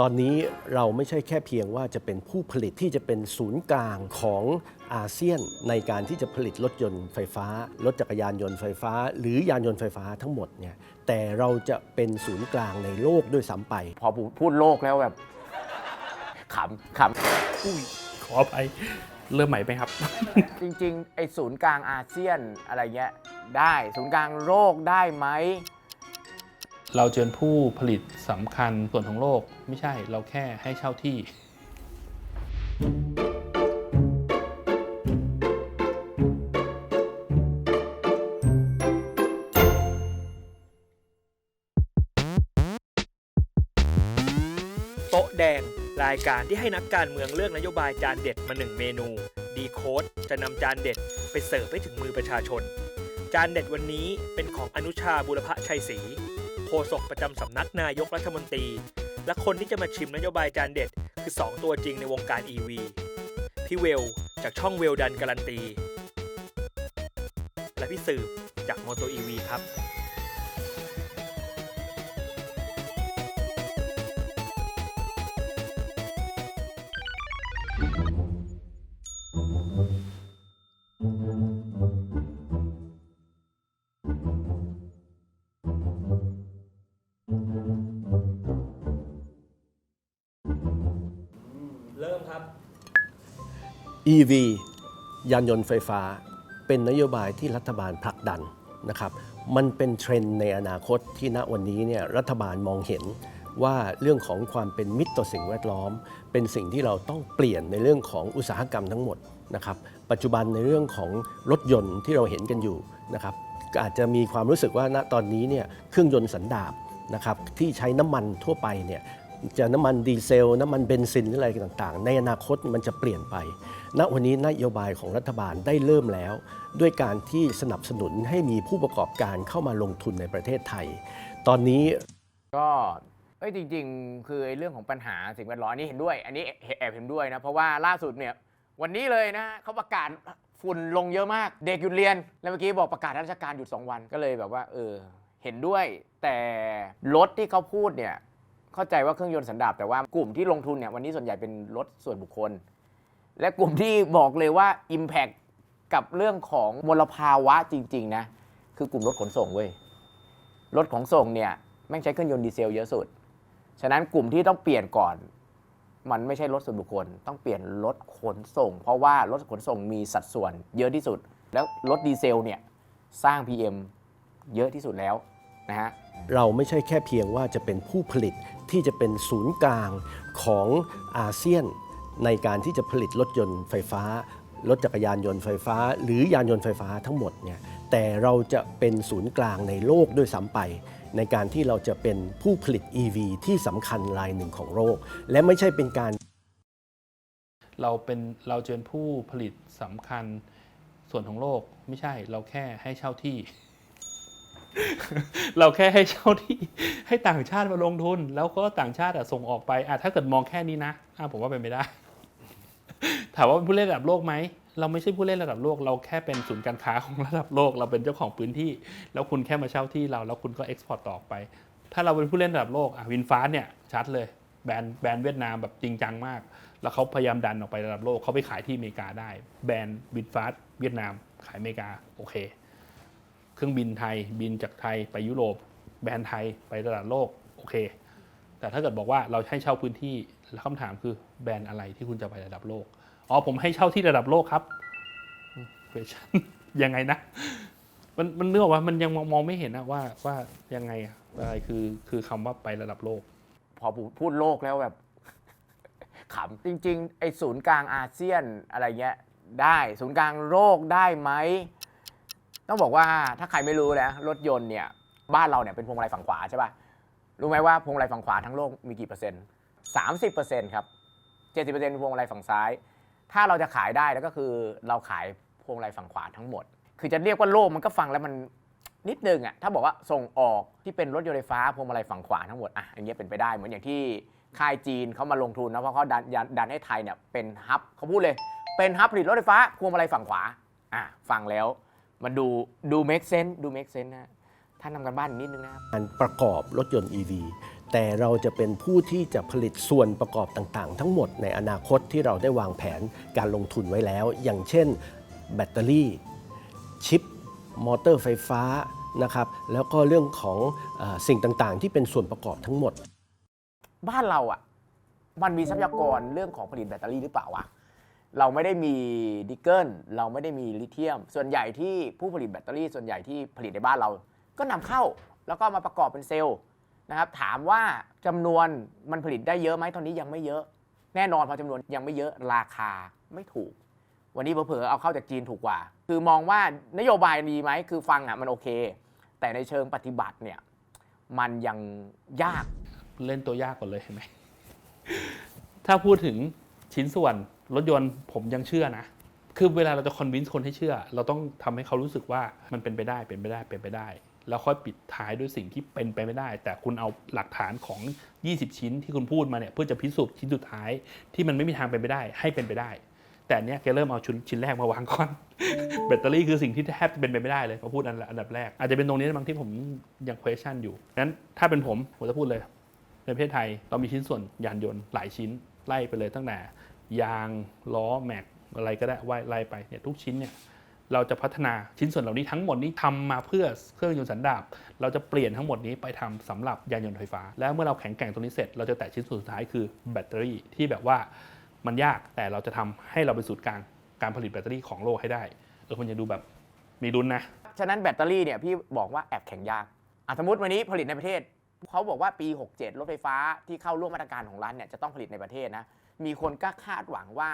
ตอนนี้เราไม่ใช่แค่เพียงว่าจะเป็นผู้ผลิตที่จะเป็นศูนย์กลางของอาเซียนในการที่จะผลิตรถยนต์ไฟฟ้า รถจักรยานยนต์ไฟฟ้า หรือยานยนต์ไฟฟ้าทั้งหมดเนี่ยแต่เราจะเป็นศูนย์กลางในโลกด้วยซ้ำไป พอพูดโลกแล้วแบบขำขำอุ้ยขออภัยเริ่มใหม่ไหมครับ จริงๆไอ้ศูนย์กลางอาเซียนอะไรเงี้ยได้ศูนย์กลางโลกได้ไหม เราเจอผู้ผลิตสำคัญส่วนของโลก ไม่ใช่เราแค่ให้เช่าที่ โต๊ะแดง รายการที่ให้นักการเมืองเลือกนโยบายจานเด็ดมาหนึ่งเมนู ดีโค้ดจะนำจานเด็ดไปเสิร์ฟให้ถึงมือประชาชน จานเด็ดวันนี้เป็นของอนุชาบุรพชัยศรี ฆษกประจำสำนักนายกรัฐมนตรี และคนที่จะมาชิมนโยบายจานเด็ด คือ 2 ตัวจริงในวงการ EV พี่เวล จากช่องเวลดันการันตี และพี่สืบจากมโต EV ครับ EV ยานยนต์ไฟฟ้า เป็นนโยบายที่รัฐบาลผลักดันนะครับ มันเป็นเทรนด์ในอนาคตที่ณวันนี้เนี่ยรัฐบาลมองเห็นว่าเรื่องของความเป็นมิตรต่อสิ่งแวดล้อม เป็นสิ่งที่เราต้องเปลี่ยนในเรื่องของอุตสาหกรรมทั้งหมดนะครับ ปัจจุบันในเรื่องของรถยนต์ที่เราเห็นกันอยู่นะครับอาจจะมีความรู้สึกว่าณตอนนี้เนี่ยเครื่องยนต์สันดาปนะครับที่ใช้น้ำมันทั่วไปเนี่ย จะน้ำมันดีเซล น้ำมันเบนซินอะไรต่างๆ ในอนาคตมันจะเปลี่ยนไป ณ วันนี้นโยบายของรัฐบาลได้เริ่มแล้ว ด้วยการที่สนับสนุนให้มีผู้ประกอบการเข้ามาลงทุนในประเทศไทย ตอนนี้ก็เอ้ยจริง ๆ คือไอ้เรื่องของปัญหาสิ่งแวดล้อมนนี้เห็นด้วย อันนี้แอบเห็นด้วยนะ เพราะว่าล่าสุดเนี่ยวันนี้เลยนะเขาประกาศฝุ่นลงเยอะมาก เด็กหยุดเรียน แล้วเมื่อกี้บอกประกาศราชการหยุด 2 วันก็เลยแบบว่าเออเห็นด้วย แต่รถที่เขาพูดเนี่ย เข้าใจว่าเครื่องยนต์สันดาปแต่ว่ากลุ่มที่ลงทุนเนี่ยวันนี้ส่วนใหญ่เป็นรถส่วนบุคคล และกลุ่มที่บอกเลยว่า Impact กับเรื่องของมลภาวะจริง ๆ นะ คือกลุ่มรถขนส่งเว้ยรถของส่งเนี่ยแม่งใช้เครื่องยนต์ดีเซลเยอะสุด ฉะนั้นกลุ่มที่ต้องเปลี่ยนก่อน มันไม่ใช่รถส่วนบุคคล ต้องเปลี่ยนรถขนส่ง เพราะว่ารถขนส่งมีสัดส่วนเยอะที่สุด แล้วรถดีเซลเนี่ยสร้าง PM เยอะที่สุดแล้วนะฮะ เราไม่ใช่แค่เพียงว่าจะเป็นผู้ผลิต ที่จะเป็นศูนย์กลางของอาเซียนในการที่จะผลิตรถยนต์ไฟฟ้ารถจักรยานยนต์ไฟฟ้า หรือยานยนต์ไฟฟ้าทั้งหมดเนี่ยแต่เราจะเป็นศูนย์กลางในโลกด้วยซ้ำไป ในการที่เราจะเป็นผู้ผลิต EV ที่สำคัญรายหนึ่งของโลก และไม่ใช่เป็นการ เราเป็นเราจะเจอผู้ผลิตสำคัญส่วนของโลกไม่ใช่เราแค่ให้เช่าที่ เราแค่ให้เช่าที่ให้ต่างชาติมาลงทุน แล้วก็ต่างชาติส่งออกไปอถ้าเกิดมองแค่นี้นะอผมว่าเป็นไม่ได้ ถามว่าเป็นผู้เล่นระดับโลกไหมเราไม่ใช่ผู้เล่นระดับโลก เราแค่เป็นศูนย์การค้าของระดับโลก เราเป็นเจ้าของพื้นที่ แล้วคุณแค่มาเช่าที่เรา แล้วคุณก็เอ็กซ์พอร์ตต่อไป ถ้าเราเป็นผู้เล่นระดับโลกวินฟ้าเนี่ยชัดเลยแบรนด์แบรนด์เวียดนามแบบจริงจังมาก แล้วเขาพยายามดันออกไประดับโลกเขาไปขายที่อเมริกาได้ แบรนด์วินฟ้าเวียดนามขายอเมริกาโอเค ครื่องบินไทยบินจากไทยไปยุโรปแบรนด์ไทยไประดับโลกโอเค แต่ถ้าเกิดบอกว่าเราให้เช่าพื้นที่แล้วคำถามคือแบรนด์อะไรที่คุณจะไประดับโลกอ๋อผมให้เช่าที่ระดับโลกครับเควชั่นยังไงนะ มันมันเนื่องว่ามันยังมองมองไม่เห็นนะว่าว่ายังไงอะอะไรคือคือคำว่าไประดับโลก พอพูดโลกแล้วแบบขำจริง ๆ ไอ้ศูนย์กลางอาเซียนอะไรเงี้ยได้ศูนย์กลางโลกได้ไหม ต้องบอกว่าถ้าใครไม่รู้นะรถยนต์เนี่ยบ้านเราเนี่ยเป็นพวงมาลัยฝั่งขวาใช่ป่ะรู้ไหมว่าพวงมาลัยฝั่งขวาทั้งโลกมีกี่เปอร์เซ็นต์สามสิบเปอร์เซ็นต์ครับเจ็ดสิบเปอร์เซ็นต์พวงมาลัยฝั่งซ้าย ถ้าเราจะขายได้แล้วก็คือเราขายพวงมาลัยฝั่งขวาทั้งหมด คือจะเรียกว่าโลกมันก็ฟังแล้วมันนิดนึงอะถ้าบอกว่าส่งออกที่เป็นรถยนต์ไฟฟ้าพวงมาลัยฝั่งขวาทั้งหมดอะอันนี้เป็นไปได้เหมือนอย่างที่ค่ายจีนเขามาลงทุนนะเพราะเขาดันดันดันให้ไทยเนี่ยเป็นฮับเขาพูดเลยเป็นฮับผลิตรถไฟฟ้าพวงมาลัยฝั่งขวาอะฟังแล้ว มันดูดู make sense ดู make sense นะท่านทำกันบ้านอีกนิดนึงนะครับการประกอบรถยนต์ EV แต่เราจะเป็นผู้ที่จะผลิตส่วนประกอบต่างๆ ทั้งหมดในอนาคตที่เราได้วางแผนการลงทุนไว้แล้ว อย่างเช่น แบตเตอรี่ ชิป มอเตอร์ไฟฟ้านะครับแล้วก็เรื่องของเออสิ่งต่างๆ ที่เป็นส่วนประกอบทั้งหมด บ้านเราอะมันมีทรัพยากรเรื่องของผลิตแบตเตอรี่หรือเปล่าวะ เราไม่ได้มีดิกเกิลเราไม่ได้มีลิเธียม ส่วนใหญ่ที่ผู้ผลิตแบตเตอรี่ส่วนใหญ่ที่ผลิตในบ้านเรา ก็นำเข้าแล้วก็มาประกอบเป็นเซลล์นะครับ ถามว่าจำนวนมันผลิตได้เยอะไหมตอนนี้ยังไม่เยอะ แน่นอนพอจำนวนยังไม่เยอะราคาไม่ถูก วันนี้เผลอๆเอาเข้าจากจีนถูกกว่า คือมองว่านโยบายดีไหมคือฟังอะมันโอเค แต่ในเชิงปฏิบัติเนี่ยมันยังยากเล่นตัวยากก่อนเลยเห็นไหมถ้าพูดถึงชิ้นส่วน รถยนต์ผมยังเชื่อนะ คือเวลาเราจะคอนวินส์คนให้เชื่อ เราต้องทำให้เขารู้สึกว่ามันเป็นไปได้เป็นไปได้เป็นไปได้ แล้วค่อยปิดท้ายด้วยสิ่งที่เป็นไปไม่ได้ แต่คุณเอาหลักฐานของ 20 ชิ้นที่คุณพูดมาเนี่ยเพื่อจะพิสูจน์ชิ้นสุดท้ายที่มันไม่มีทางเป็นไปได้ ให้เป็นไปได้ แต่เนี้ยแกเริ่มเอาชุดชิ้นแรกมาวางก่อน แบตเตอรี่คือสิ่งที่แทบจะเป็นไปไม่ได้เลยพอพูดอันอันดับแรก อาจจะเป็นตรงนี้บางที่ผมยัง question อยู่งั้นถ้าเป็นผมผมจะพูดเลยในประเทศไทยเรามีชิ้นส่วนยานยนต์หลายชิ้นไล่ไปเลยตั้งแต่ ยางล้อแม็กอะไรก็ได้ว่าไล่ไปเนี่ยทุกชิ้นเนี่ยเราจะพัฒนาชิ้นส่วนเหล่านี้ทั้งหมดนี้ทำมาเพื่อเครื่องยนต์สันดาปเราจะเปลี่ยนทั้งหมดนี้ไปทำสำหรับยานยนต์ไฟฟ้า แล้วเมื่อเราแข็งแกร่งตรงนี้เสร็จ เราจะแตะชิ้นส่วนสุดท้ายคือแบตเตอรี่ที่แบบว่ามันยากแต่เราจะทำให้เราเป็นศูนย์กลางการผลิตแบตเตอรี่ของโลกให้ได้เออมันจะดูแบบมีดุลนะ ฉะนั้นแบตเตอรี่เนี่ยพี่บอกว่าแอบแข็งยากสมมติวันนี้ผลิตในประเทศเขาบอกว่าปี 67 รถไฟฟ้าที่เข้าร่วมมาตรการของรัฐเนี่ยจะต้องผลิตในประเทศนะ มีคนก็คาดหวังว่า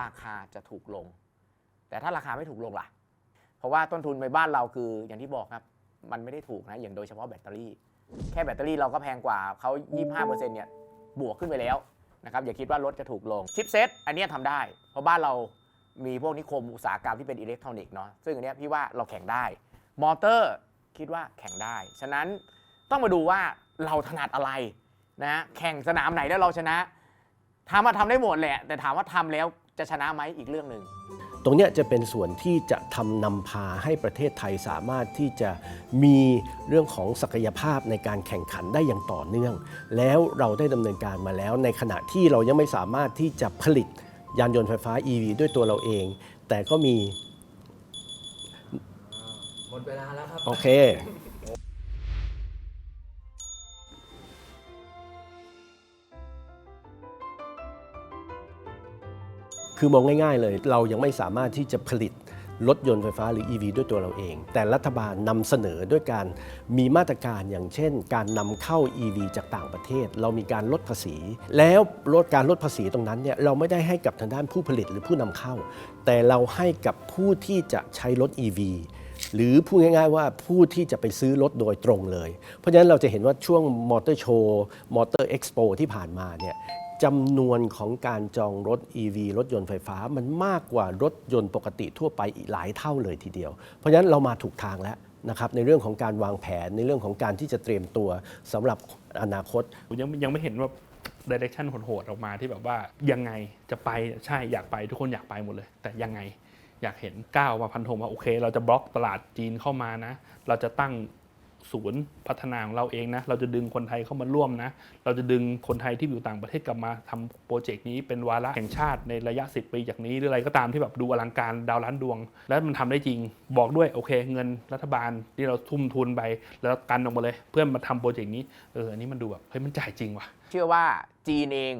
ราคาจะถูกลง แต่ถ้าราคาไม่ถูกลงล่ะ เพราะว่าต้นทุนในบ้านเราคืออย่างที่บอกครับ มันไม่ได้ถูกนะ อย่างโดยเฉพาะแบตเตอรี่ แค่แบตเตอรี่เราก็แพงกว่าเขา25%เนี่ยบวกขึ้นไปแล้วนะครับอย่าคิดว่ารถจะถูกลงชิปเซตอันนี้ยทำได้ เพราะบ้านเรามีพวกนิคมอุตสาหกรรมที่เป็นอิเล็กทรอนิกส์เนาะซึ่งอันนี้พี่ว่าเราแข่งได้ มอเตอร์คิดว่าแข่งได้ ฉะนั้นต้องมาดูว่าเราถนัดอะไรนะแข่งสนามไหนแล้วเราชนะ ถามว่าทำได้หมดแหละ แต่ถามว่าทำแล้วจะชนะไหมอีกเรื่องหนึ่ง ตรงเนี้ยจะเป็นส่วนที่จะทำนำพาให้ประเทศไทยสามารถที่จะมีเรื่องของศักยภาพในการแข่งขันได้อย่างต่อเนื่อง แล้วเราได้ดำเนินการมาแล้ว ในขณะที่เรายังไม่สามารถที่จะผลิตยานยนต์ไฟฟ้า EV ด้วยตัวเราเอง แต่ก็มีหมดเวลาแล้วครับ โอเค คือมองง่ายๆเลย เรายังไม่สามารถที่จะผลิตรถยนต์ไฟฟ้าหรือ EV ด้วยตัวเราเอง แต่รัฐบาลนำเสนอด้วยการมีมาตรการอย่างเช่น การนำเข้า EV จากต่างประเทศ เรามีการลดภาษี แล้วลดการลดภาษีตรงนั้นเนี่ยเราไม่ได้ให้กับทางด้านผู้ผลิตหรือผู้นำเข้า แต่เราให้กับผู้ที่จะใช้รถ EV หรือพูดง่ายๆว่าผู้ที่จะไปซื้อรถโดยตรงเลย เพราะฉะนั้นเราจะเห็นว่าช่วงมอเตอร์โชว์มอเตอร์เอ็กซ์โปที่ผ่านมาเนี่ย จำนวนของการจองรถ EV รถยนต์ไฟฟ้ามันมากกว่ารถยนต์ปกติทั่วไปอีกหลายเท่าเลยทีเดียว เพราะฉะนั้นเรามาถูกทางแล้วนะครับในเรื่องของการวางแผนในเรื่องของการที่จะเตรียมตัวสำหรับอนาคต ผมยังยังไม่เห็นว่าดิเรกชันโหดๆออกมาที่แบบว่ายังไงจะไปใช่อยากไปทุกคนอยากไปหมดเลย แต่ยังไงอยากเห็นก้าวมาพันธงว่าโอเค เราจะบล็อกตลาดจีนเข้ามานะ เราจะตั้ง ศูนย์พัฒนาของเราเองนะ เราจะดึงคนไทยเข้ามาร่วมนะ เราจะดึงคนไทยที่อยู่ต่างประเทศกลับมาทำโปรเจกต์นี้เป็นวาระแห่งชาติในระยะ 10 ปีจากนี้หรืออะไรก็ตามที่แบบดูอลังการดาวล้านดวง แล้วมันทำได้จริง บอกด้วยโอเค เงินรัฐบาลที่เราทุ่มทุนไปแล้วกันออกมาเลย เพื่อมาทำโปรเจกต์นี้เอออันนี้มันดูแบบเฮ้ยมันจ่ายจริงว่ะเชื่อว่าจีนเอง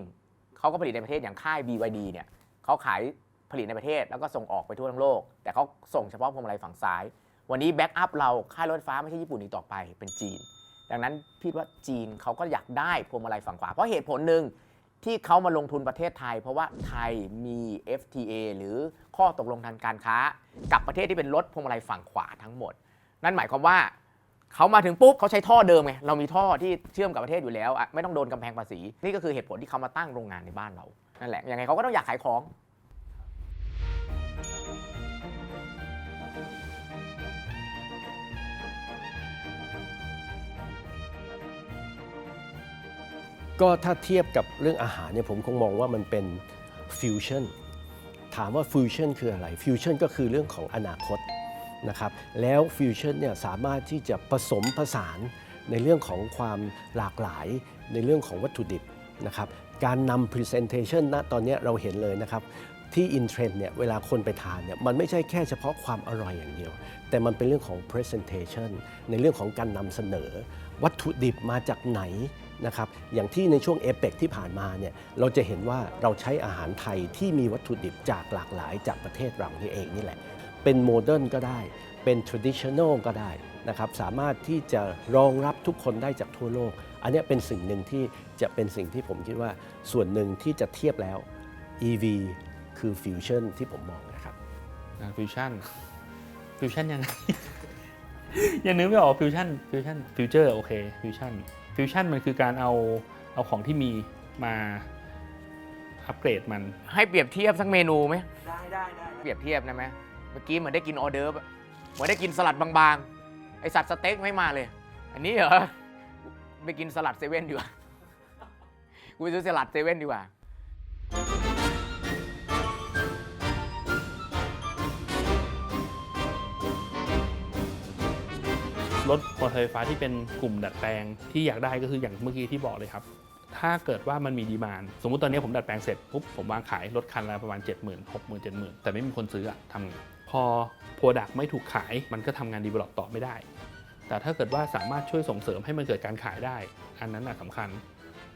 เขาก็ผลิตในประเทศอย่างค่าย BYD เนี่ยเขาขายผลิตในประเทศแล้วก็ส่งออกไปทั่วทั้งโลก แต่เขาส่งเฉพาะพวงมาลัยฝั่งซ้าย วันนี้แบ็กอัพเราค่ายรถไฟฟ้าไม่ใช่ญี่ปุ่นอีกต่อไปเป็นจีน ดังนั้นพี่ว่าจีนเขาก็อยากได้พวงมาลัยฝั่งขวา เพราะเหตุผลหนึ่งที่เขามาลงทุนประเทศไทย เพราะว่าไทยมี FTA หรือข้อตกลงทางการค้า กับประเทศที่เป็นรถพวงมาลัยฝั่งขวาทั้งหมด นั่นหมายความว่าเขามาถึงปุ๊บเขาใช้ท่อเดิมไงเรามีท่อที่เชื่อมกับประเทศอยู่แล้ว ไม่ต้องโดนกำแพงภาษี นี่ก็คือเหตุผลที่เขามาตั้งโรงงานในบ้านเรานั่นแหละยังไงเขาก็ต้องอยากขายของ ก็ถ้าเทียบกับเรื่องอาหารเนี่ยผมคงมองว่ามันเป็นฟิวชั่นถามว่าฟิวชั่นคืออะไรฟิวชั่นก็คือเรื่องของอนาคตนะครับแล้วฟิวชั่นเนี่ยสามารถที่จะผสมผสานในเรื่องของความหลากหลายในเรื่องของวัตถุดิบนะครับการนำ Presentation ณตอนนี้เราเห็นเลยนะครับ ที่ in trend เนี่ยเวลาคนไปทานเนี่ยมันไม่ใช่แค่เฉพาะความอร่อยอย่างเดียว แต่มันเป็นเรื่องของ presentation ในเรื่องของการนำเสนอ วัตถุดิบมาจากไหน นะครับอย่างที่ในช่วงเอเปกที่ผ่านมาเนี่ยเราจะเห็นว่าเราใช้อาหารไทยที่มีวัตถุดิบจากหลากหลายจากประเทศเรานี่เองนี่แหละ เป็นโมเดิร์นก็ได้ เป็น traditional ก็ได้นะครับสามารถที่จะรองรับทุกคนได้จากทั่วโลก อันนี้เป็นสิ่งหนึ่งที่จะเป็นสิ่งที่ผมคิดว่าส่วนหนึ่งที่จะเทียบแล้ว EV คือฟิวชั่นที่ผมมองนะครับฟิวชั่นฟิวชั่นยังไงยังนึกไม่ออกฟิวชั่นฟิวชั่นฟิวเจอร์โอเคฟิวชั่น ฟิวชั่นมันคือการเอาเอาของที่มีมาอัปเกรดมัน ให้เปรียบเทียบสักเมนูไหมได้ได้ได้เปรียบเทียบได้ไหมเมื่อกี้เหมือนได้กินออเดิร์ฟอะเหมือนได้กินสลัดบางๆ ไอสัตว์สเต็กไม่มาเลย อันนี้เหรอ ไปกินสลัดเซเว่นดีกว่า กูไปซื้อสลัดเซเว่นดีกว่า รถมอเตอร์ไฟฟ้าที่เป็นกลุ่มดัดแปลงที่อยากได้ก็คืออย่างเมื่อกี้ที่บอกเลยครับ ถ้าเกิดว่ามันมีดีมานสมมุติตอนนี้ผมดัดแปลงเสร็จปุ๊บผมวางขายรถคันละประมาณ 7 0 0 0 0 6 0 0 0 7 0 0 0 แต่ไม่มีคนซื้ออะทำไงพอโปรดักต์ไม่ถูกขายมันก็ทำงานดีเวลลอปต่อไม่ได้ แต่ถ้าเกิดว่าสามารถช่วยส่งเสริมให้มันเกิดการขายได้ อันนั้นสำคัญ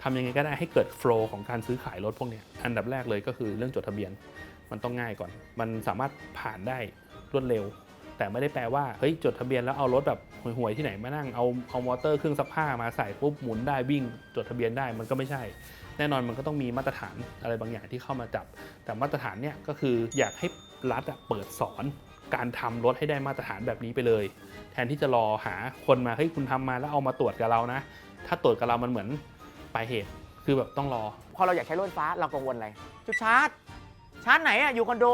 ทำยังไงก็ได้ให้เกิดโฟล์ของการซื้อขายรถพวกนี้อันดับแรกเลยก็คือเรื่องจดทะเบียน มันต้องง่ายก่อน มันสามารถผ่านได้รวดเร็ว แต่ไม่ได้แปลว่าเฮ้ยจดทะเบียนแล้วเอารถแบบห่วยๆที่ไหนมานั่งเอาเอามอเตอร์เครื่องซักผ้ามาใส่ปุ๊บหมุนได้วิ่ง จดทะเบียนได้มันก็ไม่ใช่ แน่นอนมันก็ต้องมีมาตรฐานอะไรบางอย่างที่เข้ามาจับ แต่มาตรฐานเนี่ยก็คืออยากให้รัฐอะเปิดสอนการทำรถให้ได้มาตรฐานแบบนี้ไปเลย แทนที่จะรอหาคนมาเฮ้ยคุณทำมาแล้วเอามาตรวจกับเรานะ ถ้าตรวจกับเรามันเหมือนปลายเหตุคือแบบต้องรอ พอเราอยากใช้รถไฟฟ้าเรากังวลอะไรจุดชาร์จชาร์จไหนอะอยู่คอนโด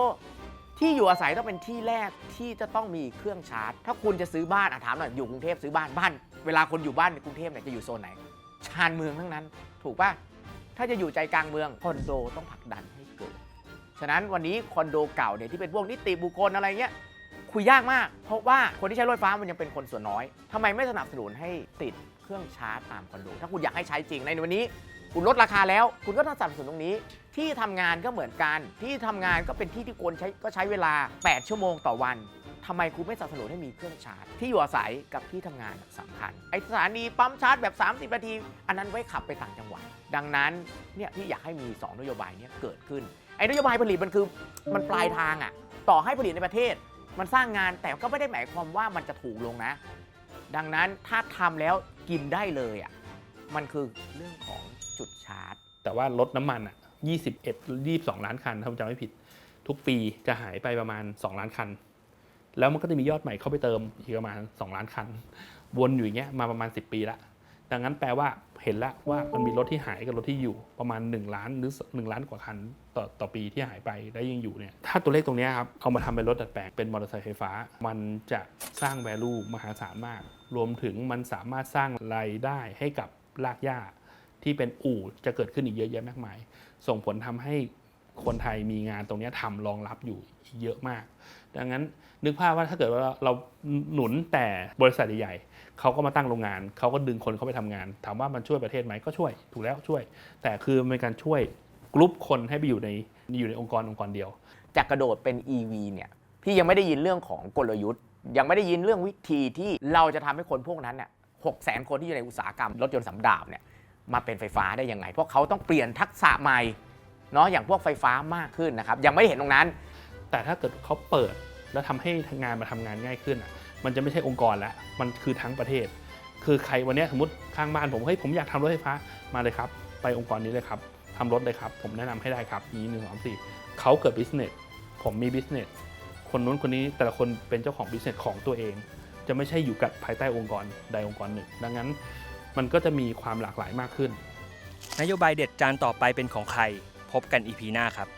ที่อยู่อาศัยต้องเป็นที่แรกที่จะต้องมีเครื่องชาร์จ ถ้าคุณจะซื้อบ้านอะถามหน่อยอยู่กรุงเทพซื้อบ้านบ้าน เวลาคนอยู่บ้านในกรุงเทพเนี่ยจะอยู่โซนไหน ชานเมืองทั้งนั้น ถูกป่ะ ถ้าจะอยู่ใจกลางเมืองคอนโดต้องผลักดันให้เกิด ฉะนั้นวันนี้คอนโดเก่าเนี่ยที่เป็นพวกนิติบุคคลอะไรเงี้ยคุยยากมาก เพราะว่าคนที่ใช้รถไฟฟ้ามันยังเป็นคนส่วนน้อยทำไมไม่สนับสนุนให้ติดเครื่องชาร์จตามคอนโด ถ้าคุณอยากให้ใช้จริงในวันนี้ คุณลดราคาแล้ว คุณก็ต้องสนับสนุนตรงนี้ ที่ทำงานก็เหมือนกัน ที่ทำงานก็เป็นที่ที่คนใช้ก็ใช้เวลา 8 ชั่วโมงต่อวันทำไมคุณไม่สนับสนุนให้มีเครื่องชาร์จ ที่อยู่อาศัยกับที่ทำงานสำคัญ ไอสถานีปั๊มชาร์จแบบ 30 นาที อันนั้นไว้ขับไปต่างจังหวัด ดังนั้นเนี่ยพี่อยากให้มี 2 นโยบายเนี้เกิดขึ้น ไอนโยบายผลิตมันคือมันปลายทางอะต่อให้ผลิตในประเทศ มันสร้างงานแต่ก็ไม่ได้หมายความว่ามันจะถูกลงนะ ดังนั้นถ้าทำแล้วกินได้เลยอะ มันคือเรื่องของจุดชาร์จ แต่ว่ารถน้ำมันอะ21 22 ล้านคันถ้าผมจำไม่ผิด ทุกปีจะหายไปประมาณ 2 ล้านคัน แล้วมันก็จะมียอดใหม่เข้าไปเติมอีกประมาณ 2 ล้านคัน วนอยู่อย่างเงี้ยมาประมาณ 10 ปีละดังนั้นแปลว่าเห็นแล้วว่ามันมีรถที่หายกับรถที่อยู่ประมาณ 1 ล้านหรือ 1 ล้านกว่าคันต่อต่อปีที่หายไปและยังอยู่เนี่ยถ้าตัวเลขตรงนี้ครับเอามาทำเป็นรถดัดแปลงเป็นมอเตอร์ไซค์ไฟฟ้า มันจะสร้าง value มหาศาลมาก รวมถึงมันสามารถสร้างรายได้ให้กับ รากหญ้าที่เป็นอู่จะเกิดขึ้นอีกเยอะแยะมากมาย ส่งผลทำให้คนไทยมีงานตรงนี้ยทำรองรับอยู่เยอะมาก ดังนั้นนึกภาพว่าถ้าเกิดว่าเราหนุนแต่บริษัทใหญ่ๆเขาก็มาตั้งโรงงาน เขาก็ดึงคนเข้าไปทำงาน ถามว่ามันช่วยประเทศไหมก็ช่วย ถูกแล้วช่วย แต่คือเป็นการช่วยกลุ่มคนให้ไปอยู่ในอยู่ในองค์กรองค์กรเดียวจะกกระโดดเป็น EV เนี่ยพี่ยังไม่ได้ยินเรื่องของกลยุทธ์ ยังไม่ได้ยินเรื่องวิธีที่เราจะทำให้คนพวกนั้นเนี่ย หกแสนคนที่อยู่ในอุตสาหกรรมรถยนต์สำดาบเนี่ยมาเป็นไฟฟ้าได้ยังไงเพราะเขาต้องเปลี่ยนทักษะใหม่เนาะอย่างพวกไฟฟ้ามากขึ้นนะครับ ยังไม่เห็นตรงนั้น แต่ถ้าเกิดเขาเปิดแล้วทำให้งานมาทำงานง่ายขึ้นอะมันจะไม่ใช่องค์กรแล้วมันคือทั้งประเทศ คือใครวันนี้สมมติข้างบ้านผมเฮ้ยผมอยากทำรถไฟฟ้ามาเลยครับ ไปองค์กรนี้เลยครับทำรถเลยครับ ผมแนะนำให้ได้ครับนี้หนึ่งสองสี่เขาเกิดบิสเนสผมมีบิสเนสคนนู้นคนนี้แต่ละคนเป็นเจ้าของบิสเนสของตัวเอง จะไม่ใช่อยู่กับภายใต้องค์กรใดองค์กรหนึ่ง ดังนั้นมันก็จะมีความหลากหลายมากขึ้น นโยบายเด็ดจานต่อไปเป็นของใคร พบกันอีพีหน้าครับ